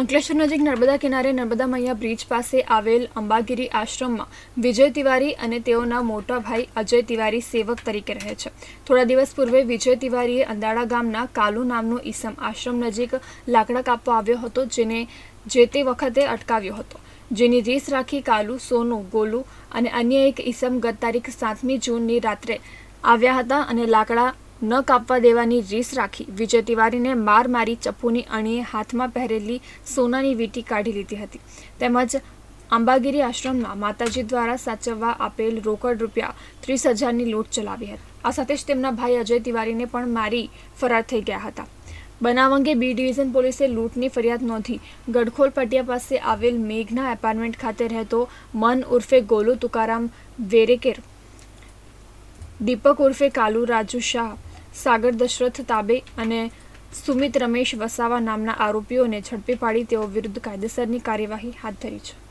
અંકલેશ્વર નજીક નર્મદા કિનારે નર્મદા મૈયા બ્રિજ પાસે આવેલ અંબાગીરી આશ્રમમાં વિજય તિવારી અને તેઓના મોટા ભાઈ અજય તિવારી સેવક તરીકે રહે છે. થોડા દિવસ પૂર્વે વિજય તિવારીએ અંદાડા ગામના કાલુ નામનો ઈસમ આશ્રમ નજીક લાકડા કાપવા આવ્યો હતો, જેને જે તે વખતે અટકાવ્યો હતો. જેની રીસ રાખી કાલુ, સોનું, ગોલુ અને અન્ય એક ઈસમ ગત તારીખ સાતમી જૂનની રાત્રે આવ્યા હતા અને લાકડા ન કાપવા દેવાની રીસ રાખી વિજય તિવારીને માર મારી ચપ્પુની અણીએ હાથમાં પહેરેલી સોનાની વીંટી કાઢી લીધી હતી. તેમજ અંબાગીરી આશ્રમમાં માતાજી દ્વારા સાચવવા આપેલ રોકડ રૂપિયા ત્રીસ હજારની લૂંટ ચલાવી હતી. આ સાથે જ તેમના ભાઈ અજય તિવારીને પણ મારી ફરાર થઈ ગયા હતા. બનાવ અંગે બી ડિવિઝન પોલીસે લૂંટની ફરિયાદ નોંધી ગડખોલ પટિયા પાસે આવેલ મેઘના એપાર્ટમેન્ટ ખાતે રહેતો મન ઉર્ફે ગોલુ તુકારામ વેરેકેર, દીપક ઉર્ફે કાલુ રાજુ શાહ સાગર દશરથ તાબે અને સુમિત રમેશ વસાવા નામના આરોપીઓને ઝડપી પાડી તેઓ વિરુદ્ધ કાયદેસરની કાર્યવાહી હાથ ધરી છે.